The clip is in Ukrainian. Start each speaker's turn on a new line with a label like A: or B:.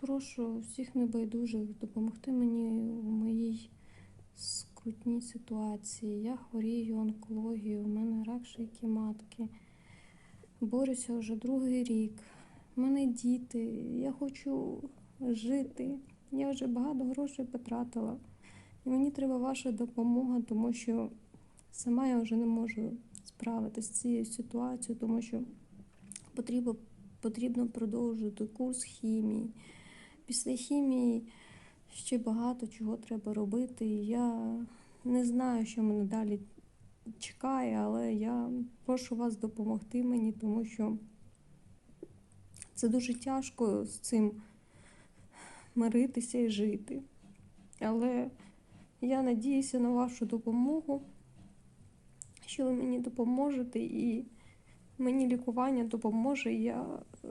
A: Прошу всіх небайдужих допомогти мені у моїй скрутній ситуації. Я хворію онкологією, у мене рак шийки матки. Борюся вже другий рік. У мене діти, я хочу жити. Я вже багато грошей потратила. І мені треба ваша допомога, тому що сама я вже не можу справитися з цією ситуацією, тому що потрібно, потрібно продовжувати курс хімії. Після хімії ще багато чого треба робити. Я не знаю, що мене далі чекає, але я прошу вас допомогти мені, тому що це дуже тяжко з цим миритися і жити. Але я надіюся на вашу допомогу, що ви мені допоможете, і мені лікування допоможе. Я е,